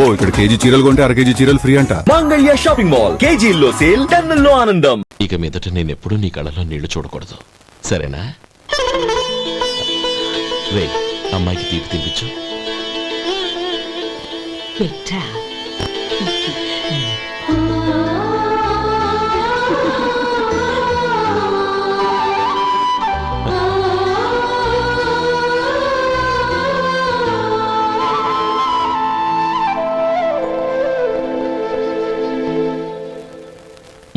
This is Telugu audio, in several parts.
అబ్బో ఇక్కడ కేజీ చీరలు కొంటే అర కేజీ చీరలు ఫ్రీ అంట. మంగళ్య షాపింగ్ మాల్ కేజీల్లో సేల్ టన్నుల్లో ఆనందం. ఇక మీదట నేను ఎప్పుడూ నీ కళ్ళలో నీళ్ళు చూడకూడదు. సరేనా? రే అమ్మాయికి తీపి తినిపించు. బిడ్డ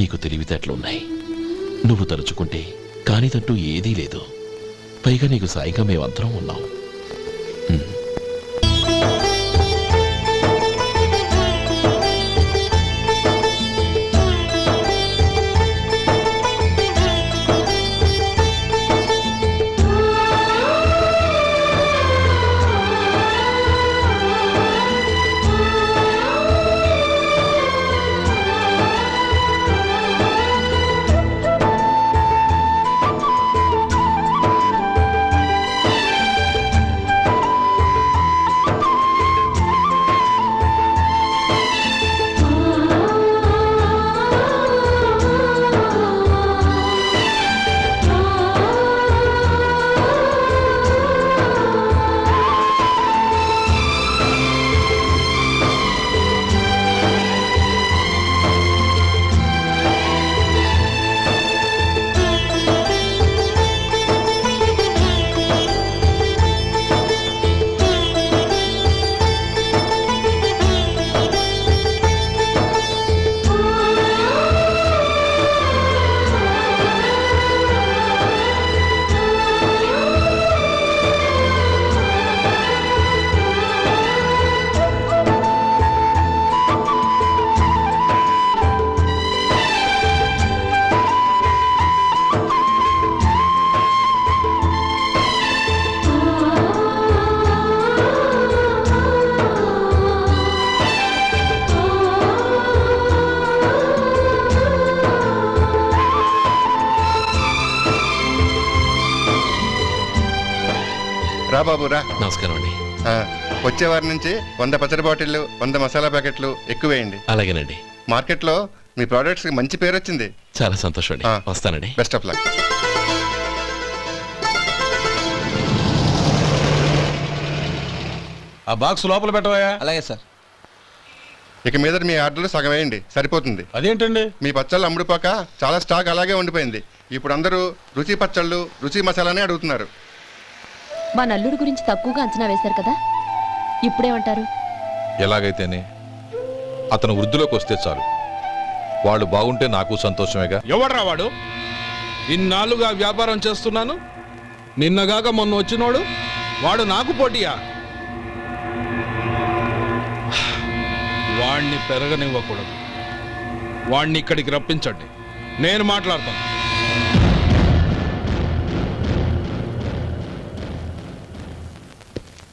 నీకు తెలివితేటలున్నాయి. నువ్వు తలుచుకుంటే కానిదంటూ ఏదీ లేదు. పైగా నీకు సాయిగా మేమందరం ఉన్నాం. బాబు రా నమస్కారం అండి. ఆ, వచ్చే వారి నుంచి వంద పచ్చడి బాటిళ్ళు వంద మసాలా ప్యాకెట్లు ఎక్కువేయండి అలాగేనండి. మార్కెట్లో మీ ప్రోడక్ట్స్ మంచి పేరు వచ్చింది. చాలా సంతోషం అండి. ఆ. వస్తానండి. బెస్ట్ ఆఫ్ లక్ ఆ బాక్స్ లోపల పెట్టవా అలాగే సార్. ఇక మీద మీ ఆర్డర్లు సగం వేయండి. సరిపోతుంది. అదేంటండి? మీ పచ్చళ్ళు అమ్ముడుపోక చాలా స్టాక్ అలాగే ఉండిపోయింది. ఇప్పుడు అందరూ రుచి పచ్చళ్ళు రుచి మసాలానే అడుగుతున్నారు. మా నల్లుడి గురించి తక్కువగా అంచనా వేశారు కదా? ఇప్పుడేమంటారు? ఎలాగైతేనే అతను వృద్ధిలోకి వస్తే చాలు. వాళ్ళు బాగుంటే నాకు సంతోషమేగా. ఎవడ్రా వాడు? ఇన్నాళ్ళుగా వ్యాపారం చేస్తున్నాను నిన్నగాక మొన్న వచ్చినోడు వాడు నాకు పోటీయా? వాణ్ణి పెరగనివ్వకూడదు. వాణ్ణి ఇక్కడికి రప్పించండి. నేను మాట్లాడతాను.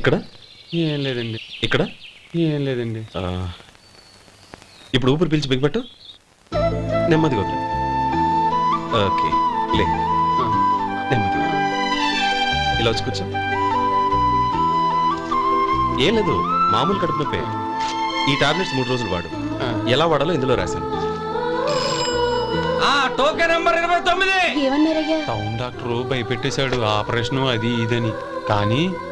ఇక్కడ? ఏం లేదండి. ఇక్కడ? ఏం లేదండి. ఆ, ఇప్పుడు ఊపిరి పీల్చి బిగపట్టు నెమ్మదిగా వదిలే. ఓకే లే. నెమ్మదిగా ఇలా వచ్చి కూర్చో. ఏం లేదు మామూలు కడుపు నొప్పే. ఈ టాబ్లెట్స్ మూడు రోజులు వాడు. ఎలా వాడాలో ఇందులో రాశాను. టోకెన్ నెంబర్ ఇరవై తొమ్మిది. ఏమన్నారయ్యా? టౌన్ డాక్టర్ భయపెట్టేశాడు. ఆపరేషన్ అది ఇదని. కానీ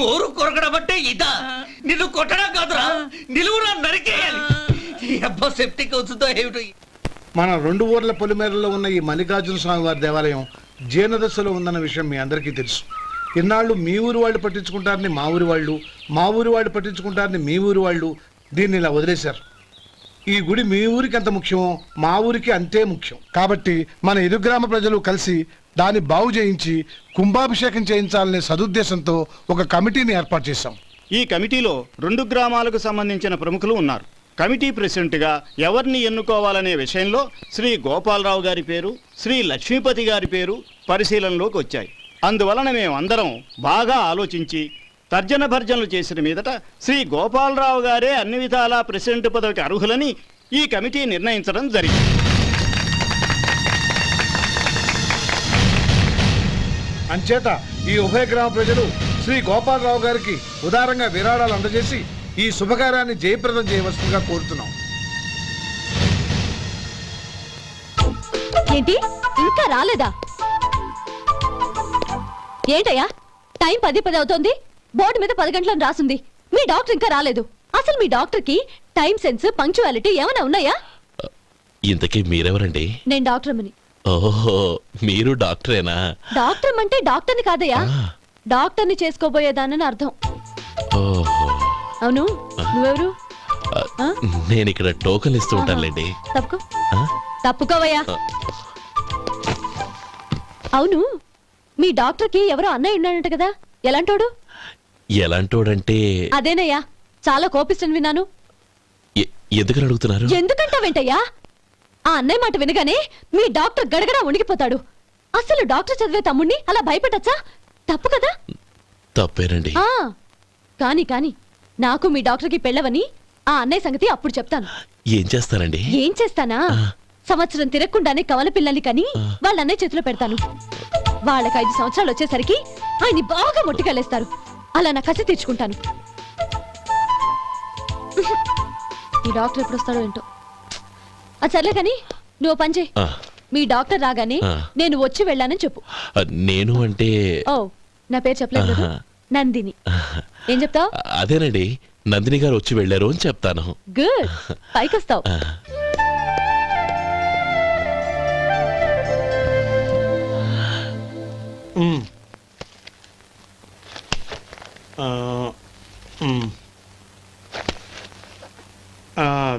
గోరు కొరకడం అంటే ఇదా? నిన్ను కొట్టడం కాదురా. నిలువురా నరికేయాలి. ఈ అబ్బా సెప్టిక్ అవుతుందో ఏమిటో? మన రెండు ఊర్ల పొలిమేరలో ఉన్న ఈ మల్లికార్జున స్వామి వారి దేవాలయం జీర్ణదశలో ఉందన్న విషయం మీ అందరికీ తెలుసు. ఇన్నాళ్ళు మీ ఊరు వాళ్ళు పట్టించుకుంటారని మా ఊరి వాళ్ళు మా ఊరి వాళ్ళు పట్టించుకుంటారని మీ ఊరి వాళ్ళు దీన్ని ఇలా వదిలేశారు. ఈ గుడి మీ ఊరికి ఎంత ముఖ్యమో మా ఊరికి అంతే ముఖ్యం. కాబట్టి మన ఇరు గ్రామ ప్రజలు కలిసి దాన్ని బాగు చేయించి కుంభాభిషేకం చేయించాలనే సదుద్దేశంతో ఒక కమిటీని ఏర్పాటు చేశాం. ఈ కమిటీలో రెండు గ్రామాలకు సంబంధించిన ప్రముఖులు ఉన్నారు. కమిటీ ప్రెసిడెంట్గా ఎవరిని ఎన్నుకోవాలనే విషయంలో శ్రీ గోపాలరావు గారి పేరు శ్రీ లక్ష్మీపతి గారి పేరు పరిశీలనలోకి వచ్చాయి. అందువలన మేమందరం బాగా ఆలోచించి తర్జన భర్జనలు చేసిన మీదట శ్రీ గోపాలరావు గారే అన్ని విధాలా ప్రెసిడెంట్ పదవికి అర్హులని ఈ కమిటీ నిర్ణయించడం జరిగింది. అంచేత ఈ ఉభయ గ్రామ ప్రజలు శ్రీ గోపాలరావు గారికి ఉదారంగా విరాళాలు అందజేసి ఈ శుభకార్యాన్ని జయప్రదం చేయవలసిందిగా కోరుతున్నాం. ఏంటి? ఇంకా రాలేదా? ఏంటయ్యా? టైం పది పది అవుతోంది. బోర్డు మీద పది గంటలను రాసింది. మీ డాక్టర్ ఇంకా రాలేదు. అసలు మీ డాక్టర్కి టైం సెన్స్ పంక్చువాలిటీ ఏమైనా ఉన్నాయా? ఇంతకీ మీరెవరండి? నేను డాక్టర్ అమ్మని. ఓహో మీరు డాక్టరేనా? డాక్టర్ అంటే డాక్టర్ని కాదయ్యా. డాక్టర్ని చేసుకోబోయేదానని అర్థం. ఓహో. అవును నువ్వెవరు? ఆ? నేను ఇక్కడ టోకన్ ఇస్తూ ఉంటానులేండి తప్పుకో. ఆ? తప్పుకోవయ్యా. అవును మీ డాక్టర్కి ఎవరో అన్నయ్య ఉన్నాడంట కదా. ఎలాంటోడు? ఎలాంటోడంటే అదేనయ్యా చాలా కోపిస్తని విన్నాను. ఎ- ఎందుకని అడుగుతున్నారు? ఎందుకంటావేంటయ్యా? ఆ అన్నయ్య మాట వినగానే మీ డాక్టర్ గడగడా ఉణికిపోతాడు అసలు డాక్టర్ చదివే తమ్ముణ్ణి అలా భయపెట్టచ్చా? తప్పు కదా? తప్పేనండి. ఆ కాని కాని నాకు మీ డాక్టర్కి పెళ్ళవని ఆ అన్నయ్య సంగతి అప్పుడు చెప్తాను. ఏం చేస్తానండి ఏం చేస్తానా? సంవత్సరం తిరగకుండానే కవల పిల్లల్ని కని వాళ్ళ అన్నయ్య చేతిలో పెడతాను. వాళ్ళకి ఐదు సంవత్సరాలు వచ్చేసరికి ఆయన్ని బాగా ముట్టికెళ్ళేస్తారు. అలా నా కసి తీర్చుకుంటాను. ఈ డాక్టర్ ఎప్పుడు వస్తాడో ఏంటో. అది సర్లే కానీ నువ్వు పని చేయి. ఆ, మీ డాక్టర్ రాగానే ఆ. నేను వచ్చి వెళ్ళానని చెప్పు. ఆ, నేను అంటే ఓ నా పేరు చెప్పలేదు కదా? ఆహా. నందిని. ఏం చెప్తావు? అదేనండి నందిని గారు వచ్చి వెళ్ళారు అని చెప్తాను. గుడ్. పైకొస్తావు. ఆ, మ్మ్. ఆ, మ్మ్. ఆ,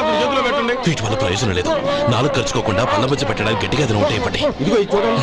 అతని చేతిలో పెట్టండి. వీటి వల్ల ప్రయోజనం లేదు. నాలుగు ఖర్చుకోకుండా పళ్ళ మధ్య పెట్టడానికి గట్టిగా అది ఒకటి ఇవ్వండి. ఇదిగో ఇది చూడండి.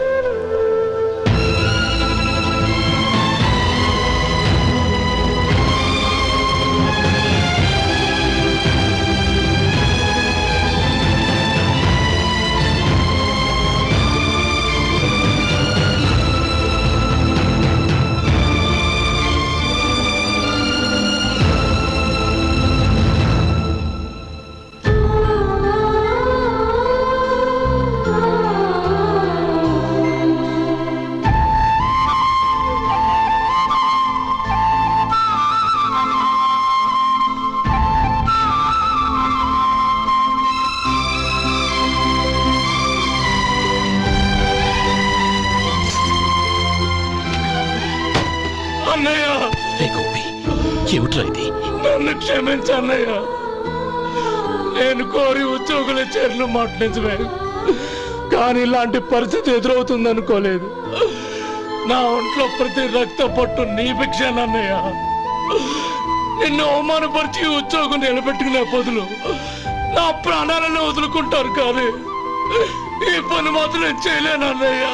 అన్న మాట నిజమే కానీ ఇలాంటి పరిస్థితి ఎదురవుతుంది అనుకోలేదు నా ఒంట్లో ప్రతి రక్త పట్టు నీ భిక్షానన్నయ్య నిన్ను అవమానపరిచి ఉద్యోగం నిలబెట్టుకునే బదులు నా ప్రాణాలను వదులుకుంటారు కానీ ఈ పని మాత్రం చేయలేనన్నయ్యా.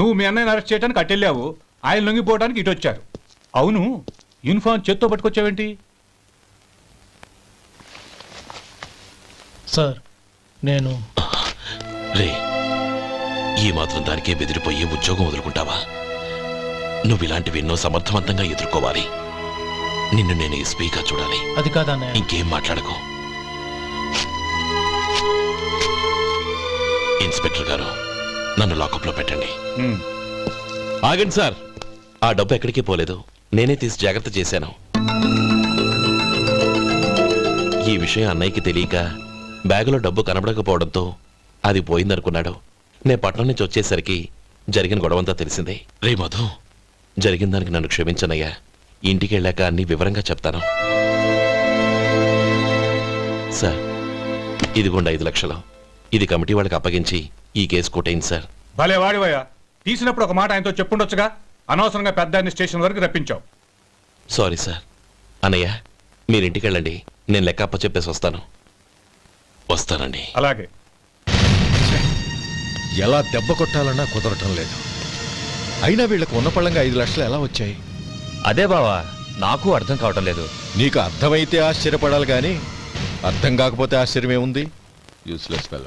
నువ్వు మీ అన్నయ్యని అరెస్ట్ చేయడానికి అట్టెళ్ళావు ఆయన లొంగిపోవడానికి ఇటు వచ్చారు అవును యూనిఫామ్ చేత్తో పట్టుకొచ్చావేంటి? సార్ నేను రే ఈ మాత్రం దానికే బెదిరిపోయి ఉద్యోగం వదులుకుంటావా? నువ్వు ఇలాంటివి ఎన్నో సమర్థవంతంగా ఎదుర్కోవాలి. నిన్ను నేను ఎస్పీగా చూడాలి. అది కాదన్నయ్య ఇంకేం మాట్లాడకు. ఇన్స్పెక్టర్ గారు నన్ను లాకప్లో పెట్టండి. ఆగండి సార్. ఆ డబ్బు ఎక్కడికి పోలేదు. నేనే తీసి జాగ్రత్త చేశాను. ఈ విషయం అన్నయ్యకి తెలియక బ్యాగులో డబ్బు కనబడకపోవడంతో అది పోయిందనుకున్నాడు. నే పట్నం నుంచి వచ్చేసరికి జరిగిన గొడవంతా తెలిసిందే. రే మధు. జరిగిన దానికి నన్ను క్షమించనయ్యా. ఇంటికి వెళ్ళాక అన్ని వివరంగా చెప్తాను. సార్ ఇదిగోండి ఐదు లక్షలు. ఇది కమిటీ వాళ్ళకి అప్పగించి ఈ కేసు కొట్టేయండి సార్. భలే వాడివయ్యా. తీసినప్పుడు ఒక మాట ఆయనతో చెప్పుండొచ్చుగా? అనవసరంగా పెద్ద స్టేషన్ వరకు రప్పించావు. Sorry sir. అన్నయ్య మీరు ఇంటికి వెళ్ళండి నేను లెక్క అప్ప చెప్పేసి వస్తాను. వస్తానండి. అలాగే. ఎలా దెబ్బ కొట్టాలన్నా కుదరటం లేదు. అయినా వీళ్ళకు ఉన్న పళ్ళంగా ఐదు లక్షలు ఎలా వచ్చాయి? అదే బావా నాకు అర్థం కావటం లేదు. నీకు అర్థమైతే ఆశ్చర్యపడాలి కానీ అర్థం కాకపోతే ఆశ్చర్యమే ఉంది యూస్లెస్ ఫెలో